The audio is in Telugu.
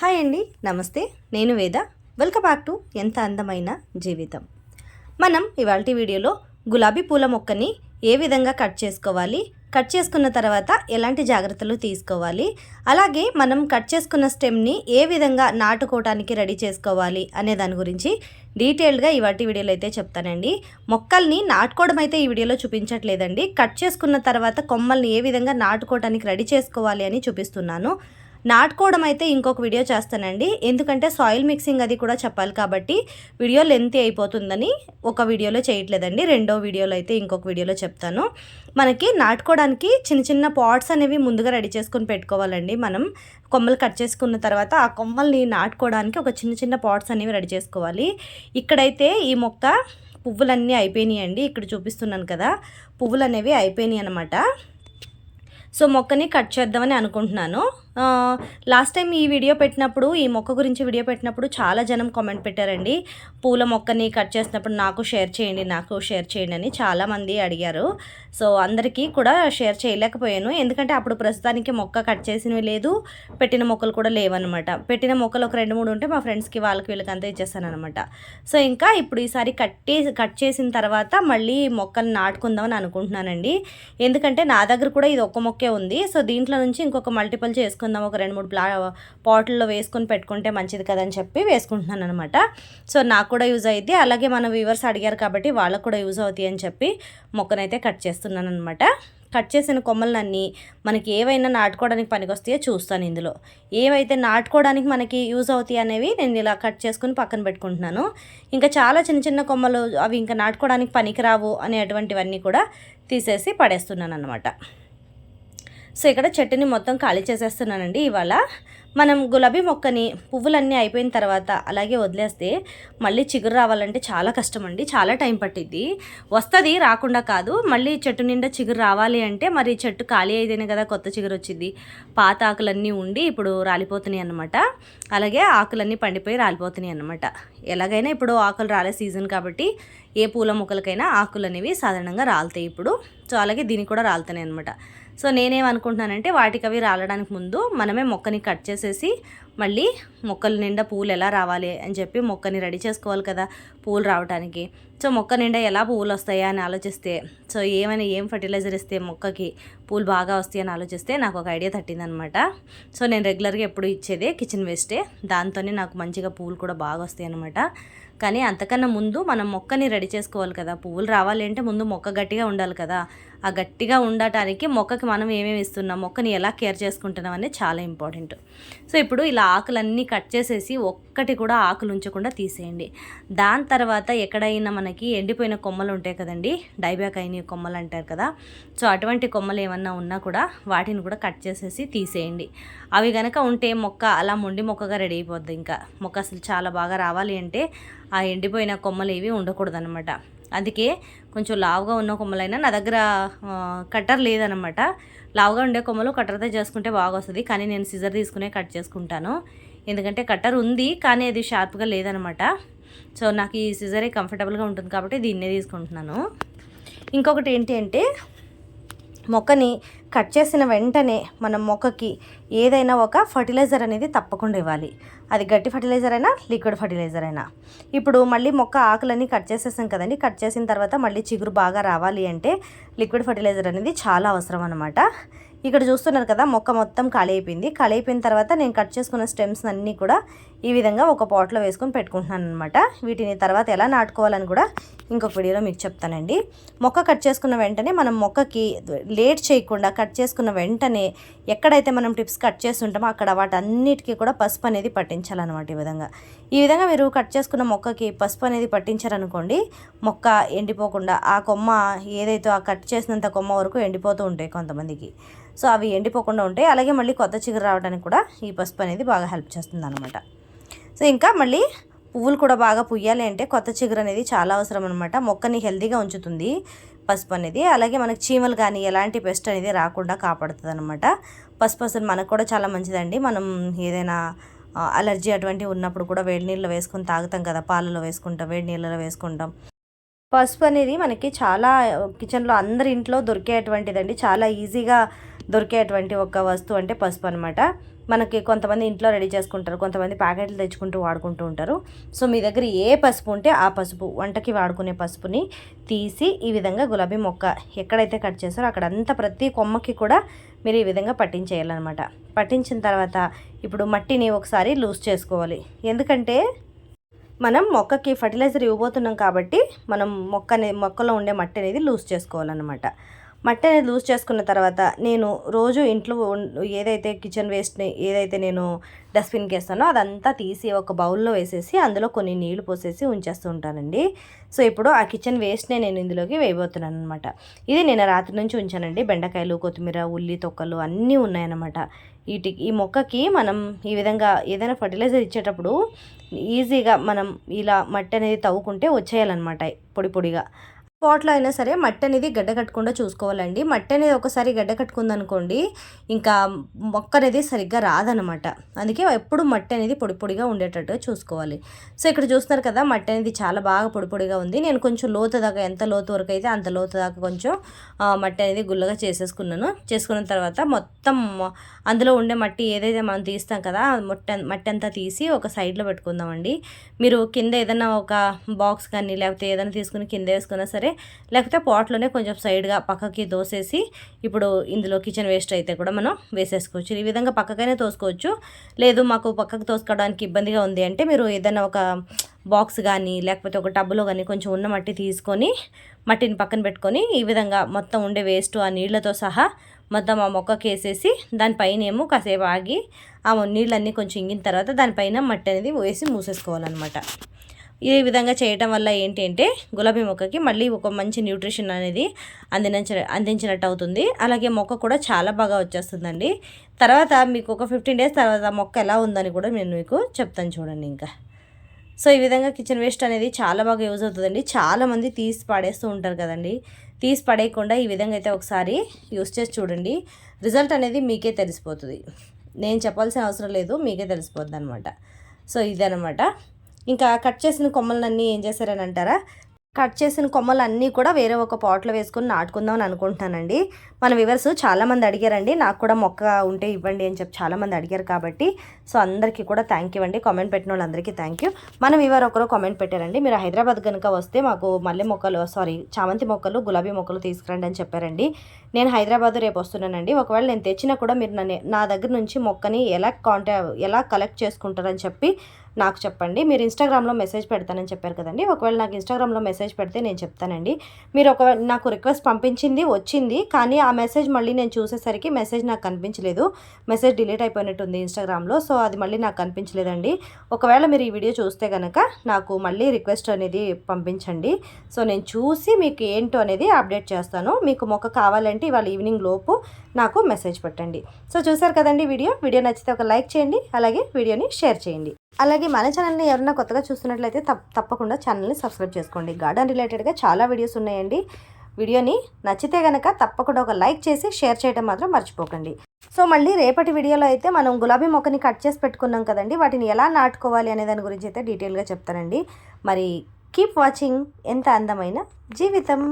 హాయ్ అండి నమస్తే. నేను వేద. వెల్కమ్ బ్యాక్ టు ఎంత అందమైన జీవితం. మనం ఇవాళ వీడియోలో గులాబీ పూల మొక్కని ఏ విధంగా కట్ చేసుకోవాలి కట్ చేసుకున్న తర్వాత ఎలాంటి జాగ్రత్తలు తీసుకోవాలి అలాగే మనం కట్ చేసుకున్న స్టెమ్ని ఏ విధంగా నాటుకోవటానికి రెడీ చేసుకోవాలి అనే దాని గురించి డీటెయిల్డ్గా ఇవాటి వీడియోలో అయితే చెప్తానండి. మొక్కల్ని నాటుకోవడం అయితే ఈ వీడియోలో చూపించట్లేదండి. కట్ చేసుకున్న తర్వాత కొమ్మల్ని ఏ విధంగా నాటుకోవటానికి రెడీ చేసుకోవాలి అని చూపిస్తున్నాను. నాటుకోవడం అయితే ఇంకొక వీడియో చేస్తానండి. ఎందుకంటే సాయిల్ మిక్సింగ్ అది కూడా చెప్పాలి కాబట్టి వీడియో లెంత్ అయిపోతుందని ఒక వీడియోలో చేయట్లేదండి. రెండో వీడియోలో అయితే ఇంకొక వీడియోలో చెప్తాను. మనకి నాటుకోవడానికి చిన్న చిన్న పాట్స్ అనేవి ముందుగా రెడీ చేసుకొని పెట్టుకోవాలండి మనం. కొమ్మలు కట్ చేసుకున్న తర్వాత ఆ కొమ్మల్ని నాటుకోవడానికి ఒక చిన్న చిన్న పాట్స్ అనేవి రెడీ చేసుకోవాలి. ఇక్కడైతే ఈ మొక్క పువ్వులన్నీ అయిపోయినాయి అండి ఇక్కడ చూపిస్తున్నాను కదా పువ్వులు అనేవి అయిపోయినాయి అనమాట సో మొక్కని కట్ చేద్దామని అనుకుంటున్నాను. లాస్ట్ టైం ఈ వీడియో పెట్టినప్పుడు ఈ మొక్క గురించి వీడియో పెట్టినప్పుడు చాలా జనం కామెంట్ పెట్టారండి. పూల మొక్కని కట్ చేసినప్పుడు నాకు షేర్ చేయండి నాకు షేర్ చేయండి అని చాలామంది అడిగారు. సో అందరికీ కూడా షేర్ చేయలేకపోయాను. ఎందుకంటే అప్పుడు ప్రస్తుతానికి మొక్క కట్ చేసినవి లేదు పెట్టిన మొక్కలు కూడా లేవన్నమాట. పెట్టిన మొక్కలు ఒక రెండు మూడు ఉంటే మా ఫ్రెండ్స్కి వాళ్ళకి వీళ్ళకి అంతా ఇచ్చేస్తాను అనమాట సో ఇంకా ఇప్పుడు ఈసారి కట్టే కట్ చేసిన తర్వాత మళ్ళీ మొక్కలు నాటుకుందామని అనుకుంటున్నానండి. ఎందుకంటే నా దగ్గర కూడా ఇది ఒక్క మొక్కే ఉంది. సో దీంట్లో నుంచి ఇంకొక మల్టిపుల్ చేసుకుంటాను వేసుకుందాం ఒక రెండు మూడు ప్లా పాటల్లో వేసుకొని పెట్టుకుంటే మంచిది కదని చెప్పి వేసుకుంటున్నాను అనమాట సో నాకు కూడా యూజ్ అయ్యింది అలాగే మన వ్యూవర్స్ అడిగారు కాబట్టి వాళ్ళకు కూడా యూజ్ అవుతాయి అని చెప్పి మొక్కనైతే కట్ చేస్తున్నాను అనమాట కట్ చేసిన కొమ్మలన్నీ మనకి ఏవైనా నాటుకోవడానికి పనికొస్తాయో చూస్తాను ఇందులో. ఏవైతే నాటుకోవడానికి మనకి యూజ్ అవుతాయి అనేవి నేను ఇలా కట్ చేసుకుని పక్కన పెట్టుకుంటున్నాను. ఇంకా చాలా చిన్న చిన్న కొమ్మలు అవి ఇంకా నాటుకోవడానికి పనికిరావు అనేటువంటివన్నీ కూడా తీసేసి పడేస్తున్నాను అనమాట సో ఇక్కడ చెట్టుని మొత్తం ఖాళీ చేసేస్తున్నానండి ఇవాళ. మనం గులాబీ మొక్కని పువ్వులన్నీ అయిపోయిన తర్వాత అలాగే వదిలేస్తే మళ్ళీ చిగురు రావాలంటే చాలా కష్టం అండి చాలా టైం పట్టిద్ది. వస్తుంది రాకుండా కాదు. మళ్ళీ చెట్టు నిండా చిగురు రావాలి అంటే మరి చెట్టు ఖాళీ అయితేనే కదా కొత్త చిగురు వచ్చింది పాత ఆకులన్నీ ఉండి ఇప్పుడు రాలిపోతున్నాయి అన్నమాట. అలాగే ఆకులన్నీ పండిపోయి రాలిపోతున్నాయి అన్నమాట. ఎలాగైనా ఇప్పుడు ఆకులు రాలే సీజన్ కాబట్టి ఏ పూల మొక్కలకైనా ఆకులు అనేవి సాధారణంగా రాలుతాయి ఇప్పుడు. సో అలాగే దీనికి కూడా రాలుతున్నాయి అనమాట సో నేనేమనుకుంటున్నానంటే వాటికి అవి రాలడానికి ముందు మనమే మొక్కని కట్ చేసేసి మళ్ళీ మొక్కల నిండా పూలు ఎలా రావాలి అని చెప్పి మొక్కని రెడీ చేసుకోవాలి కదా పూలు రావడానికి సో మొక్క నిండా ఎలా పువ్వులు వస్తాయా అని ఆలోచిస్తే సో ఏమైనా ఏం ఫర్టిలైజర్ ఇస్తే మొక్కకి పూలు బాగా వస్తాయి అని ఆలోచిస్తే నాకు ఒక ఐడియా తట్టిందనమాట. సో నేను రెగ్యులర్గా ఎప్పుడు ఇచ్చేదే కిచెన్ వేస్టే దాంతోనే నాకు మంచిగా పూలు కూడా బాగా వస్తాయి అనమాట కానీ అంతకన్నా ముందు మనం మొక్కని రెడీ చేసుకోవాలి కదా పువ్వులు రావాలి అంటే ముందు మొక్క గట్టిగా ఉండాలి కదా. ఆ గట్టిగా ఉండటానికి మొక్కకి మనం ఏమేమి ఇస్తున్నాం మొక్కని ఎలా కేర్ చేసుకుంటున్నాం అనేది చాలా ఇంపార్టెంట్. సో ఇప్పుడు ఇలా ఆకులన్నీ కట్ చేసేసి ఒక్కటి కూడా ఆకులు ఉంచకుండా తీసేయండి. దాని తర్వాత ఎక్కడైనా మనకి ఎండిపోయిన కొమ్మలు ఉంటాయి కదండి డైబ్యాక్ అయిన కొమ్మలు అంటారు కదా. సో అటువంటి కొమ్మలు ఏమన్నా ఉన్నా కూడా వాటిని కూడా కట్ చేసేసి తీసేయండి. అవి కనుక ఉంటే మొక్క అలా మొండి మొక్కగా రెడీ అయిపోద్ది ఇంకా. మొక్క అసలు చాలా బాగా రావాలి అంటే ఆ ఎండిపోయిన కొమ్మలు ఏవి ఉండకూడదు అనమాట అందుకే కొంచెం లావుగా ఉన్న కొమ్మలైనా నా దగ్గర కట్టర్ లేదనమాట. లావుగా ఉండే కొమ్మలు కట్టర్తో చేసుకుంటే బాగా వస్తుంది కానీ నేను సిజర్ తీసుకునే కట్ చేసుకుంటాను. ఎందుకంటే కట్టర్ ఉంది కానీ అది షార్ప్గా లేదనమాట. సో నాకు ఈ సిజరే కంఫర్టబుల్గా ఉంటుంది కాబట్టి దీన్నే తీసుకుంటున్నాను. ఇంకొకటి ఏంటి అంటే మొక్కని కట్ చేసిన వెంటనే మనం మొక్కకి ఏదైనా ఒక ఫర్టిలైజర్ అనేది తప్పకుండా ఇవ్వాలి. అది గట్టి ఫర్టిలైజర్ అయినా లిక్విడ్ ఫర్టిలైజర్ అయినా. ఇప్పుడు మళ్ళీ మొక్క ఆకులన్నీ కట్ చేసేసాం కదండి. కట్ చేసిన తర్వాత మళ్ళీ చిగురు బాగా రావాలి అంటే లిక్విడ్ ఫర్టిలైజర్ అనేది చాలా అవసరం అనమాట ఇక్కడ చూస్తున్నారు కదా మొక్క మొత్తం ఖాళీ అయిపోయింది. ఖాళీ అయిపోయిన తర్వాత నేను కట్ చేసుకున్న స్టెమ్స్ అన్నీ కూడా ఈ విధంగా ఒక పాట్లో వేసుకొని పెట్టుకుంటున్నాను అనమాట వీటిని తర్వాత ఎలా నాటుకోవాలని కూడా ఇంకొక వీడియోలో మీకు చెప్తానండి. మొక్క కట్ చేసుకున్న వెంటనే మనం మొక్కకి లేట్ చేయకుండా కట్ చేసుకున్న వెంటనే ఎక్కడైతే మనం టిప్స్ కట్ చేస్తుంటామో అక్కడ వాటన్నిటికీ కూడా పసుపు అనేది పట్టించాలన్నమాట ఈ విధంగా. ఈ విధంగా మీరు కట్ చేసుకున్న మొక్కకి పసుపు అనేది పట్టించారనుకోండి మొక్క ఎండిపోకుండా ఆ కొమ్మ ఏదైతే ఆ కట్ చేసినంత కొమ్మ వరకు ఎండిపోతూ ఉంటాయి కొంతమందికి. సో అవి ఎండిపోకుండా ఉంటాయి. అలాగే మళ్ళీ కొత్త చిగురు రావడానికి కూడా ఈ పసుపు అనేది బాగా హెల్ప్ చేస్తుంది అనమాట సో ఇంకా మళ్ళీ పువ్వులు కూడా బాగా పుయ్యాలి అంటే కొత్త చిగురు అనేది చాలా అవసరం అనమాట మొక్కని హెల్దీగా ఉంచుతుంది పసుపు అనేది. అలాగే మనకి చీమలు కానీ ఎలాంటి పెస్ట్ అనేది రాకుండా కాపాడుతుంది అనమాట పసుపు అసలు మనకు కూడా చాలా మంచిదండి. మనం ఏదైనా అలర్జీ అటువంటివి ఉన్నప్పుడు కూడా వేడి నీళ్ళు వేసుకొని తాగుతాం కదా పాలలో వేసుకుంటాం వేడి నీళ్ళలో వేసుకుంటాం. పసుపు అనేది మనకి చాలా కిచెన్లో అందరి ఇంట్లో దొరికేటువంటిదండి. చాలా ఈజీగా దొరికేటువంటి ఒక వస్తువు అంటే పసుపు అనమాట మనకి కొంతమంది ఇంట్లో రెడీ చేసుకుంటారు కొంతమంది ప్యాకెట్లు తెచ్చుకుంటూ వాడుకుంటూ ఉంటారు. సో మీ దగ్గర ఏ పసుపు ఉంటే ఆ పసుపు వంటకి వాడుకునే పసుపుని తీసి ఈ విధంగా గులాబీ మొక్క ఎక్కడైతే కట్ చేస్తారో అక్కడ అంతా ప్రతి కొమ్మకి కూడా మీరు ఈ విధంగా పట్టించేయాలన్నమాట. పట్టించిన తర్వాత ఇప్పుడు మట్టిని ఒకసారి లూజ్ చేసుకోవాలి. ఎందుకంటే మనం మొక్కకి ఫర్టిలైజర్ ఇవ్వబోతున్నాం కాబట్టి మనం మొక్కని మొక్కలో ఉండే మట్టి అనేది లూజ్ చేసుకోవాలన్నమాట. మట్టి అనేది లూజ్ చేసుకున్న తర్వాత నేను రోజు ఇంట్లో ఏదైతే కిచెన్ వేస్ట్ని ఏదైతే నేను డస్ట్బిన్కి వేస్తానో అదంతా తీసి ఒక బౌల్లో వేసేసి అందులో కొన్ని నీళ్ళు పోసేసి ఉంచేస్తూ ఉంటానండి. సో ఇప్పుడు ఆ కిచెన్ వేస్ట్నే నేను ఇందులోకి వేయబోతున్నాను అనమాట ఇది నేను రాత్రి నుంచి ఉంచానండి. బెండకాయలు కొత్తిమీర ఉల్లి తొక్కలు అన్నీ ఉన్నాయన్నమాట. వీటి ఈ మొక్కకి మనం ఈ విధంగా ఏదైనా ఫర్టిలైజర్ ఇచ్చేటప్పుడు ఈజీగా మనం ఇలా మట్టి అనేది తవ్వుకుంటే వచ్చేయాలన్నమాట పొడి పొడిగా. పాట్లో అయినా సరే మట్టి అనేది గడ్డ కట్టకుండా చూసుకోవాలండి. మట్టి అనేది ఒకసారి గడ్డ కట్టుకుందనుకోండి ఇంకా మొక్క అనేది సరిగ్గా రాదనమాట. అందుకే ఎప్పుడు మట్టి అనేది పొడి పొడిగా ఉండేటట్టుగా చూసుకోవాలి. సో ఇక్కడ చూస్తున్నారు కదా మట్టి అనేది చాలా బాగా పొడి పొడిగా ఉంది. నేను కొంచెం లోతు దాకా ఎంత లోతు వరకు అయితే అంత లోతు దాకా కొంచెం మట్టి అనేది గుల్లగా చేసేసుకున్నాను. చేసుకున్న తర్వాత మొత్తం అందులో ఉండే మట్టి ఏదైతే మనం తీస్తాం కదా మట్టి మట్టి అంతా తీసి ఒక సైడ్లో పెట్టుకుందామండి. మీరు కింద ఏదైనా ఒక బాక్స్ కానీ లేకపోతే ఏదైనా తీసుకుని కింద వేసుకున్నా సరే లేకపోతే పాట్లోనే కొంచెం సైడ్గా పక్కకి దోసేసి ఇప్పుడు ఇందులో కిచెన్ వేస్ట్ అయితే కూడా మనం వేసేసుకోవచ్చు. ఈ విధంగా పక్కకైనా తోసుకోవచ్చు. లేదు మాకు పక్కకు తోసుకోవడానికి ఇబ్బందిగా ఉంది అంటే మీరు ఏదైనా ఒక బాక్స్ కానీ లేకపోతే ఒక టబ్లో కానీ కొంచెం ఉన్న మట్టి తీసుకొని మట్టిని పక్కన పెట్టుకొని ఈ విధంగా మొత్తం ఉండే వేస్ట్ ఆ నీళ్ళతో సహా మొత్తం ఆ మొక్కకి వేసేసి దానిపైన ఏమో కాసేపు ఆగి ఆ నీళ్ళన్నీ కొంచెం ఇంగిన తర్వాత దానిపైన మట్టి అనేది వేసి మూసేసుకోవాలన్నమాట. ఈ విధంగా చేయటం వల్ల ఏంటంటే గులాబీ మొక్కకి మళ్ళీ ఒక మంచి న్యూట్రిషన్ అనేది అందించ అందించినట్టు అవుతుంది అలాగే మొక్క కూడా చాలా బాగా వచ్చేస్తుందండి. తర్వాత మీకు ఒక ఫిఫ్టీన్ డేస్ తర్వాత మొక్క ఎలా ఉందని కూడా నేను మీకు చెప్తాను చూడండి ఇంకా. సో ఈ విధంగా కిచెన్ వేస్ట్ అనేది చాలా బాగా యూజ్ అవుతుందండి. చాలామంది తీసి పడేస్తూ ఉంటారు కదండి. తీసి పడేయకుండా ఈ విధంగా అయితే ఒకసారి యూస్ చేసి చూడండి. రిజల్ట్ అనేది మీకే తెలిసిపోతుంది. నేను చెప్పాల్సిన అవసరం లేదు మీకే తెలిసిపోతుంది అనమాట సో ఇదనమాట ఇంకా కట్ చేసిన కొమ్మలన్నీ ఏం చేశారని అంటారా? కట్ చేసిన కొమ్మలు అన్నీ కూడా వేరే ఒక పాట్లో వేసుకొని నాటుకుందాం అని అనుకుంటున్నానండి. మన వివర్స్ చాలామంది అడిగారండి. నాకు కూడా మొక్క ఉంటే ఇవ్వండి అని చెప్పి చాలామంది అడిగారు కాబట్టి. సో అందరికీ కూడా థ్యాంక్ యూ అండి. కామెంట్ పెట్టిన వాళ్ళందరికీ థ్యాంక్ యూ మన వివర్ ఒకరు కామెంట్ పెట్టారండి. మీరు హైదరాబాద్ కనుక వస్తే మాకు మల్లె మొక్కలు సారీ చామంతి మొక్కలు గులాబీ మొక్కలు తీసుకురండి అని చెప్పారండి. నేను హైదరాబాద్ రేపు వస్తున్నానండి. ఒకవేళ నేను తెచ్చినా కూడా మీరు నన్ను నా దగ్గర నుంచి మొక్కని ఎలా కాంటా ఎలా కలెక్ట్ చేసుకుంటారని చెప్పి నాకు చెప్పండి. మీరు ఇన్స్టాగ్రామ్లో మెసేజ్ పెడతానని చెప్పారు కదండి. ఒకవేళ నాకు ఇన్స్టాగ్రామ్లో మెసేజ్ పెడితే నేను చెప్తానండి. మీరు ఒకవేళ నాకు రిక్వెస్ట్ పంపించింది వచ్చింది కానీ ఆ మెసేజ్ మళ్ళీ నేను చూసేసరికి మెసేజ్ నాకు కనిపించలేదు. మెసేజ్ డిలీట్ అయిపోయినట్టు ఉంది ఇన్స్టాగ్రామ్లో సో అది మళ్ళీ నాకు కనిపించలేదండి. ఒకవేళ మీరు ఈ వీడియో చూస్తే కనుక నాకు మళ్ళీ రిక్వెస్ట్ అనేది పంపించండి. సో నేను చూసి మీకు ఏంటో అనేది అప్డేట్ చేస్తాను. మీకు మొక్క కావాలంటే ఇవాళ ఈవినింగ్ లోపు నాకు మెసేజ్ పెట్టండి. సో చూసారు కదండి వీడియో? వీడియో నచ్చితే ఒక లైక్ చేయండి అలాగే వీడియోని షేర్ చేయండి. అలాగే మన ఛానల్ని ఎవరైనా కొత్తగా చూస్తున్నట్లయితే తప్పకుండా ఛానల్ని సబ్స్క్రైబ్ చేసుకోండి. గార్డెన్ రిలేటెడ్గా చాలా వీడియోస్ ఉన్నాయండి. వీడియోని నచ్చితే కనుక తప్పకుండా ఒక లైక్ చేసి షేర్ చేయడం మాత్రం మర్చిపోకండి. సో మళ్ళీ రేపటి వీడియోలో అయితే మనం గులాబీ మొక్కని కట్ చేసి పెట్టుకున్నాం కదండి. వాటిని ఎలా నాటుకోవాలి అనే దాని గురించి అయితే డీటెయిల్గా చెప్తానండి. మరి కీప్ వాచింగ్ ఎంత అందమైన జీవితం.